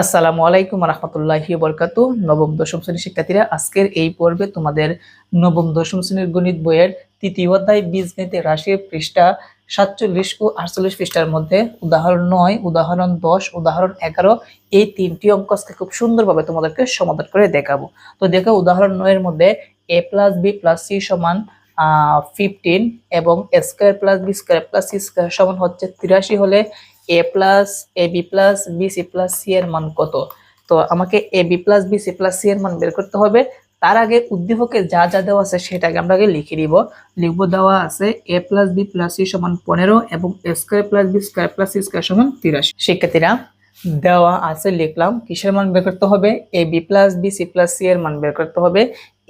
আসসালামু আলাইকুম রহমতুল্লাহি বরকাতু নবম, দশম শ্রেণির শিক্ষার্থীরা, আজকের এই পর্বে তোমাদের নবম, দশম শ্রেণির গণিত বইয়ের তৃতীয় অধ্যায় বীজগণিতের রাশির পৃষ্ঠা সাতচল্লিশ ও আটচল্লিশ পৃষ্ঠার মধ্যে উদাহরণ নয়, উদাহরণ দশ, উদাহরণ এগারো, এই তিনটি অঙ্ক খুব সুন্দরভাবে তোমাদেরকে সমাধান করে দেখাবো। তো দেখো, উদাহরণ নয়ের মধ্যে A plus B plus C সমান ফিফটিন এবং square plus B square plus C square সমান হচ্ছে তিরাশি হলে A plus A B plus B plus C এর মান কত? তো আমাকে A B plus B C plus C এর মান বের করতে হবে। তার আগে উদ্দীপকে যা যা দেওয়া আছে সেটাকে আমরা আগে লিখে দিব লিখব দেওয়া আছে A plus B plus C সমান পনেরো এবং A square plus B square plus C square সমান তিরাশি। শিক্ষার্থীরা, দেওয়া আছে, লিখলাম, কিসের মান বের করতে হবে? A B plus B C plus C এর মান বের করতে হবে।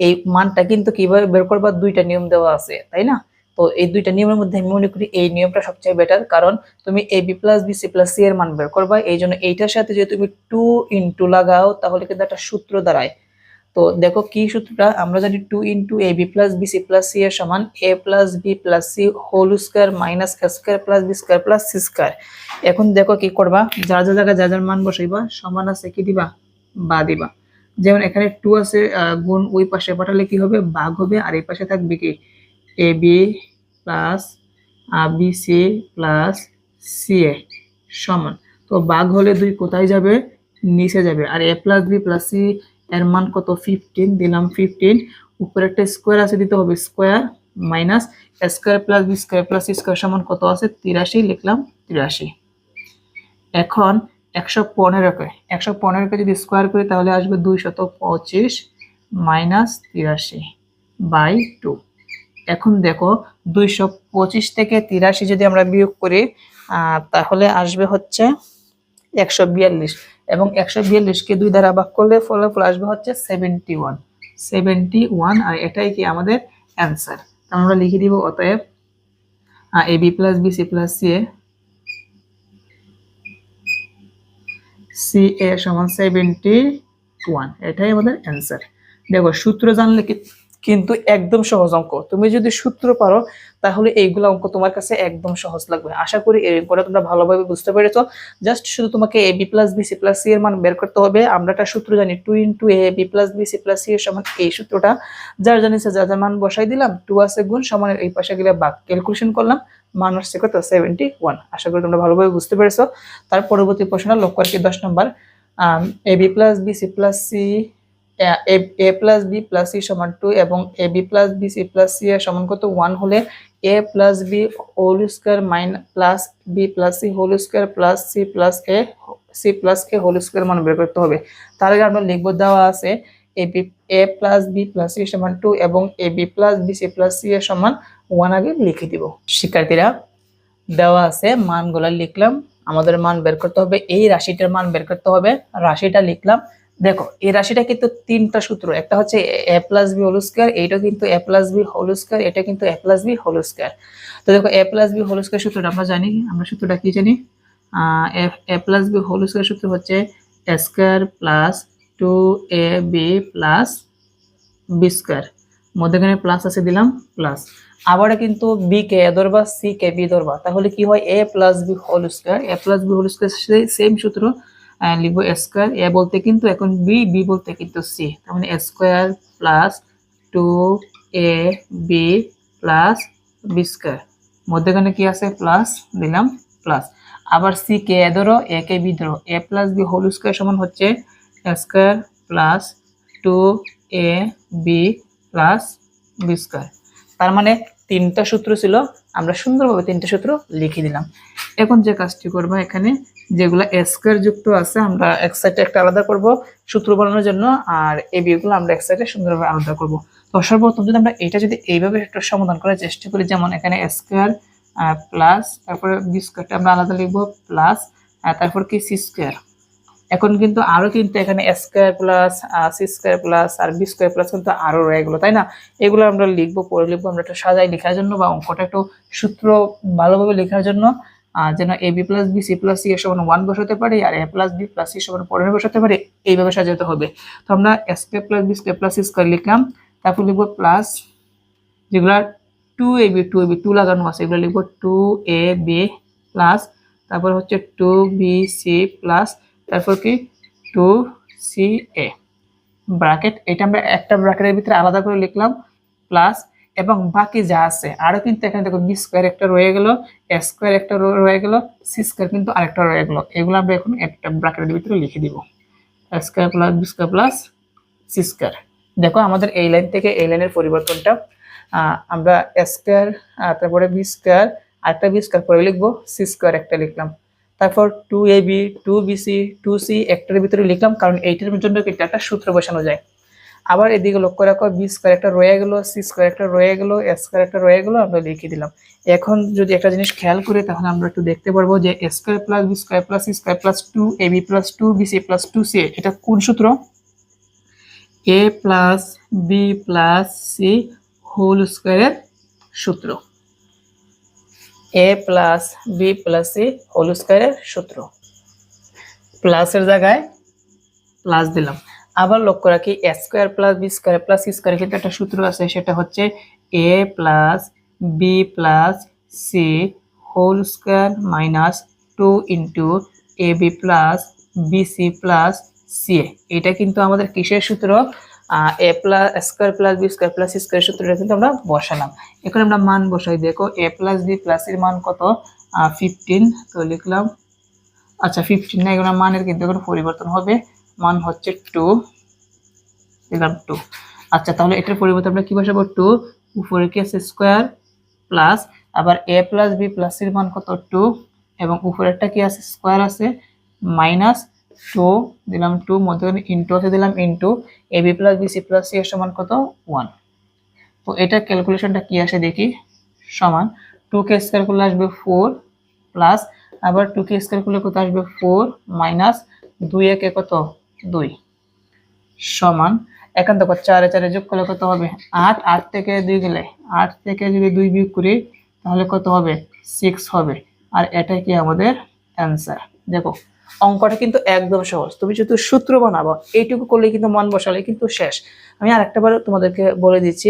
এই মানটা কিন্তু কীভাবে বের করবার দুইটা নিয়ম দেওয়া আছে, তাই না? তো এই দুইটা নিয়মের মধ্যে আমি মনে করি এই নিয়মটা সবচেয়ে বেটার কারণ তুমি A B plus B C plus C এর মান বের করবা। এই জন্য এইটার সাথে যদি তুমি টু ইন্টু লাগাও, তাহলে কিন্তু একটা সূত্র দাঁড়ায়। তো দেখো কি সূত্রটা? আমরা জানি two into A B plus B C plus C এর সমান A plus B plus C whole square minus A square plus B square plus C square এখন দেখো কি করবা? যা যা জায়গায় যা যার মান বসাইবা, সমান আছে কি দিবা? বা দিবা। যেমন এখানে টু আছে গুণ ওই পাশে পাঠালে কি হবে? বাঘ হবে, আর এই পাশে থাকবে কি? A B plus B C plus C A সমান। তো বাঘ হলে দুই কোথায় যাবে? নিচে যাবে। আর A plus B plus C এর মান কত? ফিফটিন দিলাম ফিফটিন উপরে একটা স্কোয়ার আছে, দিতে হবে square minus square plus B square plus square সমান কত আছে? তিরাশি। লিখলাম তিরাশি। এখন একশো পনেরোকে। একশো পনেরোকে যদি স্কোয়ার করি তাহলে আসবে দুইশত পঁচিশ মাইনাস তিরাশি বাই টু এখন দেখো দুইশো পঁচিশ থেকে তিরাশি যদি আমরা বিয়োগ করি তাহলে আসবে হচ্ছে একশো বিয়াল্লিশ। এবং একশো বিয়াল্লিশকে দুই দ্বারা ভাগ করলে ফলাফল আসবে হচ্ছে সেভেন্টি ওয়ান। সেভেন্টি ওয়ান, আর এটাই কি আমাদের অ্যান্সার। আমরা লিখে দিব অতএব A B plus B, C plus C A. C A সমান সেভেন্টি ওয়ান। এটাই আমাদের অ্যান্সার। দেখো সূত্র জানলে কি কিন্তু একদম সহজ অঙ্ক। তুমি যদি সূত্র পারো, তাহলে এইগুলো অঙ্ক তোমার কাছে একদম সহজ লাগবে। আশা করি এই অঙ্কটা তোমরা ভালোভাবে বুঝতে পেরেছ। জাস্ট শুধু তোমাকে A, B plus, B, C plus, C এর মান বের করতে হবে। আমরা একটা সূত্র জানি, two into A, B plus, B, C plus, C এর সমান এই সূত্রটা। যার জানিছে যা যার মান বসাই দিলাম, টু আছে গুণ সমানের এই পাশে গেলে বাক। ক্যালকুলেশন করলাম, মান আসছে কত? সেভেন্টি ওয়ান আশা করি তোমরা ভালোভাবে বুঝতে পেরেছ। তার পরবর্তী প্রশ্ন, লক্ষ্য আর কি দশ নম্বর। A, B plus, B, C plus, C A plus B plus C সমান টু এবং A B plus B C plus C এর সমান কত? ওয়ান হলে A plus B whole square minus, plus B plus C whole square plus C plus A, C plus A whole square মান বের করতে হবে। তার আগে আমরা লিখব দেওয়া আছে A B, A plus B plus C সমান টু এবং A B plus B C plus C এর সমান ওয়ান আগে লিখে দিব। শিক্ষার্থীরা, দেওয়া আছে, মানগুলা লিখলাম, আমাদের মান বের করতে হবে, এই রাশিটার মান বের করতে হবে, রাশিটা লিখলাম দেখো এই রাশিটা কিন্তু তিনটা সূত্র। একটা হচ্ছে A plus B whole square এইটা কিন্তু A plus B whole square এটা কিন্তু A plus B whole square তো দেখো A plus B whole square সূত্রটা আমরা জানি, আমরা সূত্রটা কি জানি? A plus B whole square সূত্র হচ্ছে A square plus two A B plus B square মধ্যখানে প্লাস আছে দিলাম প্লাস আবার কিন্তু বি কে এ ধরবা সি কে বি ধরবা। তাহলে কি হয়? A plus B whole square A plus B whole square same সূত্র লিখব স্কোয়ার এ বলতে কিন্তু এখন বি বি বলতে কিন্তু সি তার মানে square plus two A B plus B square মধ্যখানে কি আছে? প্লাস দিলাম প্লাস আবার সি কে এ ধরো এ কে বি ধরো। A plus B whole square সমান হচ্ছে square plus two A B plus B square তার মানে তিনটা সূত্র ছিল, আমরা সুন্দরভাবে তিনটা সূত্র লিখে দিলাম। এখন যে কাজটি করব এখানে যেগুলো স্কোয়ার যুক্ত আছে, আমরা এক সাইডে একটা আলাদা করব সূত্র বানানোর জন্য, আর এই বিগুলো আমরা এক সাইডে সুন্দরভাবে আলাদা করব। তো সর্বপ্রথম যদি আমরা এটা যদি এইভাবে একটা সমাধান করার চেষ্টা করি, যেমন এখানে স্কোয়ার প্লাস তারপরে বি স্কোয়ারটা আমরা আলাদা লিখব প্লাস তারপর কি সি স্কোয়ার এখন কিন্তু আরও কিন্তু এখানে square plus C square plus আর বি স্কোয়ার প্লাস কিন্তু আরও রয়ে গেলো, তাই না? এগুলো আমরা লিখব, পরে লিখব, আমরা একটা সাজাই লেখার জন্য বা অঙ্কটা একটু সূত্র ভালোভাবে লেখার জন্য। যেন A B plus B C plus C এর সমান ওয়ান বসাতে পারি আর A plus B plus C সমান পনেরো বসাতে পারি, এইভাবে সাজাতে হবে। তো আমরা square plus B square plus C square লিখলাম, তারপর লিখব প্লাস যেগুলা two A B two A B two লাগানো আছে, এগুলো লিখব টু এ বি প্লাস তারপর হচ্ছে টু বি সি প্লাস তারপর কি টু সি এ ব্র্যাকেট এটা আমরা একটা ব্র্যাকেটের ভিতরে আলাদা করে লিখলাম প্লাস এবং বাকি যা আছে আরও কিন্তু এখানে দেখো বি স্কোয়ার একটা রয়ে গেল এ স্কোয়ার একটা রয়ে গেল সি স্কোয়ার কিন্তু আরেকটা রয়ে গেল। এগুলো আমরা এখন একটা ব্র্যাকেটের ভিতরে লিখে দিব। Square plus B square plus C square দেখো আমাদের এই লাইন থেকে এই লাইনের পরিবর্তনটা আমরা স্কোয়ার তারপরে বি স্কোয়ার আরেকটা বি স্কোয়ার পরে লিখব সি স্কোয়ার একটা লিখলাম। তারপর two A B two B C two C একটার ভিতরে লিখলাম, কারণ এইটার জন্য কিন্তু একটা সূত্র বসানো যায়। আবার এদিকে লক্ষ্য রাখো বি স্কোয়ার একটা রয়ে গেল সি স্কোয়ার একটা রয়ে গেল এ স্কোয়ার একটা রয়ে গেল, আমরা লিখে দিলাম। এখন যদি একটা জিনিস খেয়াল করি, তাহলে আমরা একটু দেখতে পারব যে A square plus B square plus C square plus two A B plus two B C plus two C এটা কোন সূত্র? A plus B plus C whole স্কোয়ারের সূত্র। A plus B plus C whole স্কোয়ারের সূত্র। প্লাসের জায়গায় plus দিলাম। আবার লক্ষ্য রাখি, A square plus B square plus C square কিন্তু একটা সূত্র আছে, সেটা হচ্ছে A plus B plus C whole square minus two into A B plus B C plus C এটা কিন্তু আমাদের কিসের সূত্র? A plus square plus B square plus C square সূত্রটা কিন্তু আমরা বসালাম। এখন আমরা মান বসাই, দেখো এ প্লাস বি প্লাস এর মান কত? ফিফটিন তো লিখলাম আচ্ছা ফিফটিন না এগুলো মানের কিন্তু এখন পরিবর্তন হবে। মান হচ্ছে টু দিলাম টু আচ্ছা তাহলে এটার পরিবর্তে আমরা কি বসাবো? টু উপরে কি আছে? স্কোয়ার প্লাস আবার এ প্লাস বি প্লাস এর মান কত? টু এবং উপরেরটা কি আছে? স্কোয়ার আছে মাইনাস টু দিলাম টু মধ্যখানে ইন্টু আছে, দিলাম into A B plus B C plus C এর সমান কত? ওয়ান তো এটা ক্যালকুলেশনটা কি আসে দেখি? সমান। টু কে স্কোয়ার করলে আসবে ফোর প্লাস আবার টু কে স্কোয়ার করলে কত আসবে? ফোর মাইনাস দুই একে কত? দুই। সমান দেখো চারে চারে যোগ করলে কত হবে? আট আট থেকে দুই গেলে আট থেকে যদি দুই বিয়োগ করি, তাহলে কত হবে? সিক্স হবে। আর এটাই কি আমাদের অ্যান্সার দেখো, অঙ্কটা কিন্তু একদম সহজ। তুমি যেহেতু সূত্র বানাবো, এইটুকু করলে কিন্তু মন বসালে কিন্তু শেষ। আমি আরেকটা বার তোমাদেরকে বলে দিচ্ছি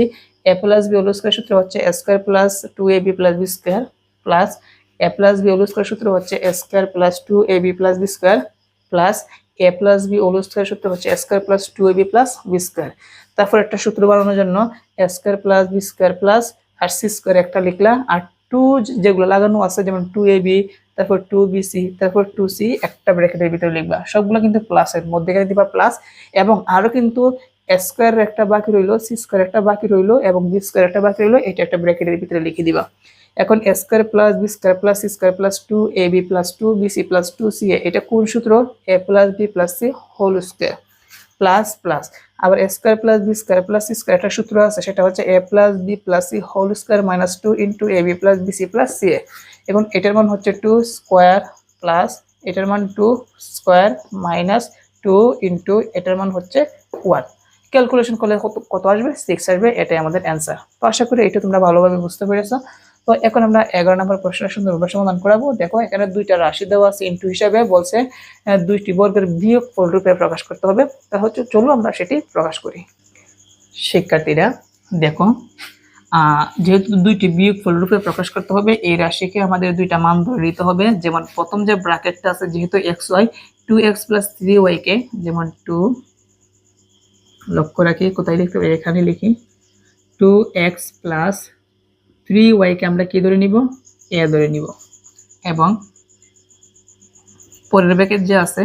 A plus B whole square সূত্র হচ্ছে A square plus two A B plus B square plus A plus B whole square সূত্র হচ্ছে A square plus two A B plus B square plus A plus B whole square সূত্র হচ্ছে square plus two A B plus B square তারপর একটা সূত্র বানানোর জন্য square plus B square plus আর C square একটা লিখলা। আর টু যেগুলো লাগানো আছে, যেমন টু এ বি তারপর টু বি সি তারপর টু সি একটা ব্র্যাকেটের ভিতরে লিখবা। সবগুলো কিন্তু প্লাসের মধ্যেখানে দিবা প্লাস এবং আরও কিন্তু স্কোয়ার একটা বাকি রইল সি স্কোয়ার একটা বাকি রইল, এবং বি স্কোয়ার একটা বাকি রইল, এটা একটা ব্র্যাকেটের ভিতরে লিখে দিবা। এখন square plus B square plus C square plus two A B plus two B C plus two C A এটা কোন সূত্র? A plus B plus C whole square plus plus আবার square plus B square plus C square একটা সূত্র আছে, সেটা হচ্ছে A plus B plus C whole square minus two into A B plus B C plus C A এবং এটার মান হচ্ছে টু স্কোয়ার প্লাস এটার মান two square minus two into এটার মান হচ্ছে ওয়ান ক্যালকুলেশন করলে কত কত আসবে? সিক্স আসবে, এটাই আমাদের অ্যান্সার তো আশা করি এটা তোমরা ভালোভাবে বুঝতে পেরেছ। তো এখন আমরা এগারো নম্বর প্রশ্নের সুন্দরভাবে সমাধান করাবো। দেখো, এখানে দুইটা রাশি দেওয়া আছে ইন্টু হিসাবে বলছে দুইটি বর্গের বিয়োগ ফল রূপে প্রকাশ করতে হবে। তা হচ্ছে চলো আমরা সেটি প্রকাশ করি। শিক্ষার্থীরা, দেখো যেহেতু দুইটি বিয়োগ ফল রূপে প্রকাশ করতে হবে, এই রাশিকে আমাদের দুইটা মান ধরে নিতে হবে। যেমন প্রথম যে ব্র্যাকেটটা আছে, যেহেতু X Y two X plus three ওয়াইকে যেমন টু লক্ষ্য রাখি, কোথায় লিখতে হবে? এখানে লিখি টু এক্স প্লাস থ্রি ওয়াইকে আমরা কি ধরে নিব? এ ধরে নিব। এবং পরের ব্র্যাকেট যে আছে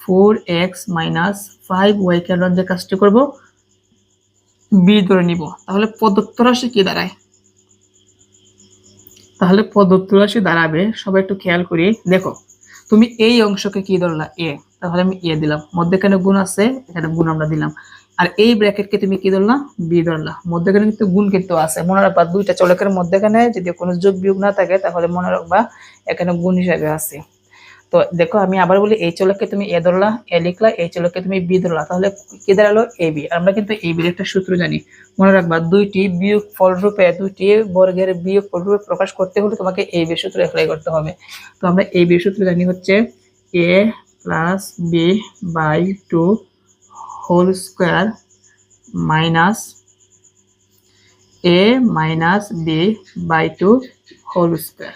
ফোর এক্স মাইনাস ফাইভ ওয়াইকে আমরা যে কাজটি করব বি ধরে নিব। তাহলে প্রদত্ত রাশি কি দাঁড়ায়? তাহলে প্রদত্ত রাশি দাঁড়াবে, সবাই একটু খেয়াল করি। দেখো, তুমি এই অংশকে কি ধরলা? এ তাহলে আমি এ দিলাম। মধ্যেখানে গুণ আছে, এখানে গুণ আমরা দিলাম। আর এই ব্র্যাকেটকে তুমি কি ধরলা? বি ধরলা। মধ্যেখানে কিন্তু গুণ কিন্তু আছে। মনে রাখবা, দুইটা চলকের মধ্যেখানে যদি কোনো যোগ বিয়োগ না থাকে, তাহলে মনে রাখবা এখানে গুণ হিসাবে আছে। তো দেখো, আমি আবার বলি, এই চলককে তুমি এ ধরলা এ লিখলা, এই চলককে তুমি বি ধরলা। তাহলে কি দাঁড়াল? এ বি আমরা কিন্তু এই বির একটা সূত্র জানি। মনে রাখবা, দুইটি বিয়োগ ফলরূপে, দুইটি বর্গের বিয়োগ ফলরূপে প্রকাশ করতে হলে তোমাকে এই বি সূত্র অ্যাপ্লাই করতে হবে। তো আমরা এই বি সূত্র জানি হচ্ছে A plus B by two whole square minus A minus B by two whole square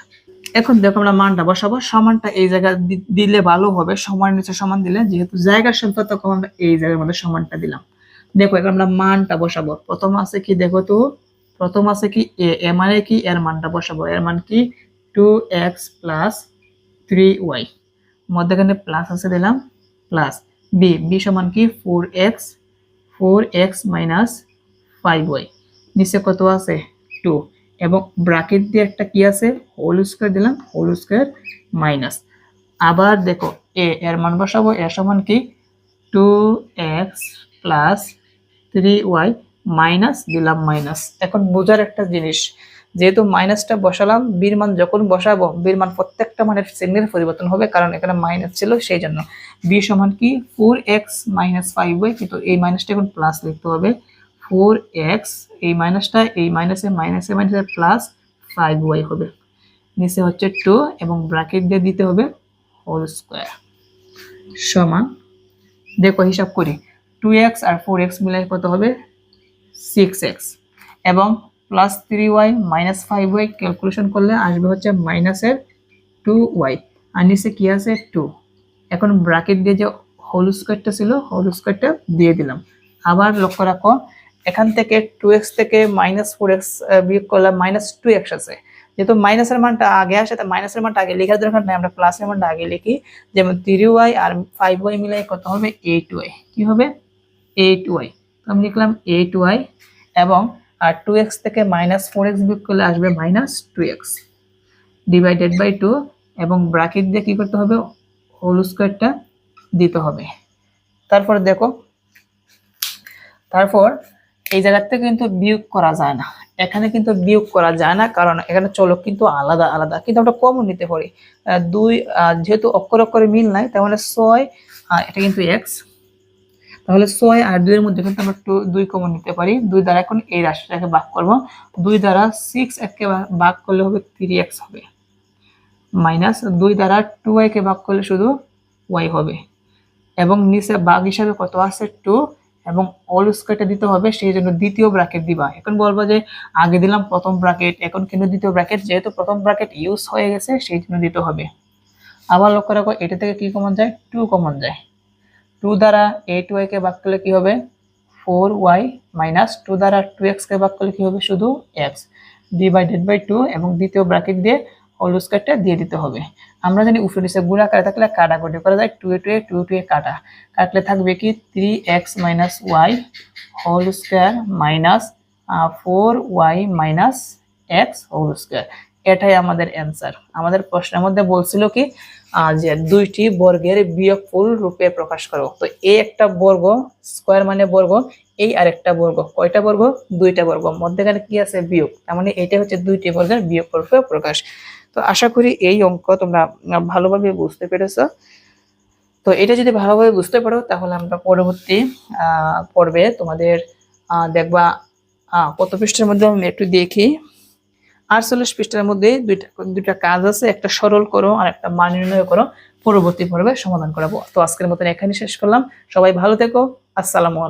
এখন দেখো আমরা মানটা বসাবো। সমানটা এই জায়গায় দিলে ভালো হবে। সমান নিচে সমান দিলে, যেহেতু জায়গার সংখ্যা, তখন আমরা এই জায়গার মধ্যে সমানটা দিলাম। দেখো, এখন আমরা মানটা বসাবো। প্রথম আছে কি দেখো তো? প্রথম আছে কি এ এ মানে কি? এর মানটা বসাবো। এর মান কি? Two X plus three Y মধ্যখানে প্লাস আছে দিলাম প্লাস বি বি সমান কি? Four X four X minus five Y নিচে কত আছে? টু এবং ব্রাকেট দিয়ে একটা কি আছে? হোল স্কোয়ার দিলাম হোল স্কোয়ার মাইনাস আবার দেখো এ এর মান বসাবো এর সমান কি? Two x plus three y minus দিলাম মাইনাস এখন বোঝার একটা জিনিস যেহেতু মাইনাসটা বসালাম, বীর মান যখন বসাবো, বীর মান প্রত্যেকটা মানের চিহ্নের পরিবর্তন হবে, কারণ এখানে মাইনাস ছিল সেই জন্য বি সমান কি? Four x minus five y কিন্তু এই মাইনাসটা এখন প্লাস লিখতে হবে। ফোর এক্স এই মাইনাসটা, এই মাইনাসে মাইনাসে মাইনাসে প্লাস ফাইভ ওয়াই হবে। নিচে হচ্ছে টু এবং ব্র্যাকেট দিয়ে দিতে হবে হোল স্কোয়ার সমান। দেখো, হিসাব করি। টু এক্স আর ফোর এক্স মিলে কত হবে? সিক্স এক্স এবং plus three y minus five y calculation করলে আসবে হচ্ছে মাইনাসের টু ওয়াই আর নিচে কী আছে? টু এখন ব্র্যাকেট দিয়ে যে হোল স্কোয়ারটা ছিল হোল স্কোয়ারটা দিয়ে দিলাম। আবার লক্ষ্য রাখো, এখান থেকে টু এক্স থেকে মাইনাস ফোর এক্স বিয়োগ করলে মাইনাস টু এক্স আছে। যেহেতু মাইনাসের মানটা আগে আসে তাই মাইনাসের মানটা আগে লেখার দরকার নেই। আমরা প্লাসের মানটা আগে লিখি। যেমন থ্রি ওয়াই আর ফাইভ ওয়াই মিলাই কত হবে? এইট ওয়াই কি হবে? এইট ওয়াই তো আমি লিখলাম এইট ওয়াই এবং আর টু এক্স থেকে মাইনাস ফোর এক্স বিয়োগ করলে আসবে minus two x divided by two এবং ব্র্যাকেট দিয়ে কী করতে হবে? হোল স্কোয়ারটা দিতে হবে। তারপর দেখো, তারপর এই জায়গার থেকে কিন্তু বিয়োগ করা যায় না। এখানে কিন্তু বিয়োগ করা যায় না, কারণ এখানে চলক কিন্তু আলাদা আলাদা। কিন্তু আমরা কমন নিতে পারি। দুই যেহেতু অক্ষর অক্ষরে মিল নাই তাহলে ছয় এটা কিন্তু এক্স তাহলে ছয় আর দুইয়ের মধ্যে কিন্তু আমরা দুই কমন নিতে পারি। দুই দ্বারা এখন এই রাশিটাকে ভাগ করব। দুই দ্বারা সিক্স একে ভা- ভাগ করলে হবে থ্রি এক্স হবে। মাইনাস দুই দ্বারা টু ওয়াইকে ভাগ করলে শুধু ওয়াই হবে। এবং নিচে বাঘ হিসাবে কত আছে? টু এবং অল স্কোয়ারটা দিতে হবে, সেই জন্য দ্বিতীয় ব্র্যাকেট দিবা। এখন বলব যে, আগে দিলাম প্রথম ব্র্যাকেট এখন কিন্তু দ্বিতীয় ব্র্যাকেট যেহেতু প্রথম ব্র্যাকেট ইউজ হয়ে গেছে, সেই জন্য দিতে হবে। আবার লক্ষ্য রাখো, এটা থেকে কি কমন যায়? টু কমন যায়। টু দ্বারা এইট ওয়াইকে ভাগ করলে কি হবে? ফোর ওয়াই মাইনাস টু দ্বারা টু এক্সকে ভাগ করলে কি হবে? শুধু এক্স ডিভাইডেড বাই টু এবং দ্বিতীয় ব্র্যাকেট দিয়ে হোল স্কোয়ারটা দিয়ে দিতে হবে। আমরা জানি উপরে নিচে গুণ আকারে থাকলে কাটাকুটি করা যায়। Two a two a two two a কাটা। কাটলে থাকবে কি? Three x minus y whole square minus four y minus x whole square এটাই আমাদের অ্যান্সার আমাদের প্রশ্নের মধ্যে বলছিল কি যে দুইটি বর্গের বিয়োগফল রূপে প্রকাশ করো। তো এই একটা বর্গ স্কোয়ার মানে বর্গ, এই আরেকটা বর্গ, কয়টা বর্গ? দুইটা বর্গ। মধ্যেখানে কি আছে? বিয়োগ। তার মানে এটা হচ্ছে দুইটি বর্গের বিয়োগ রূপে প্রকাশ। তো আশা করি এই অঙ্ক তোমরা ভালোভাবে বুঝতে পেরেছ। তো এটা যদি ভালোভাবে বুঝতে পারো, তাহলে আমরা পরবর্তী পর্বে তোমাদের দেখবা কত পৃষ্ঠের মধ্যে আমি একটু দেখি। আটচল্লিশ পৃষ্ঠার মধ্যে দুইটা দুইটা কাজ আছে, একটা সরল করো আর একটা মান নির্ণয় করো। পরবর্তী পর্বে সমাধান করাবো। তো আজকের মতন এখানে শেষ করলাম। সবাই ভালো থেকো। আসসালামু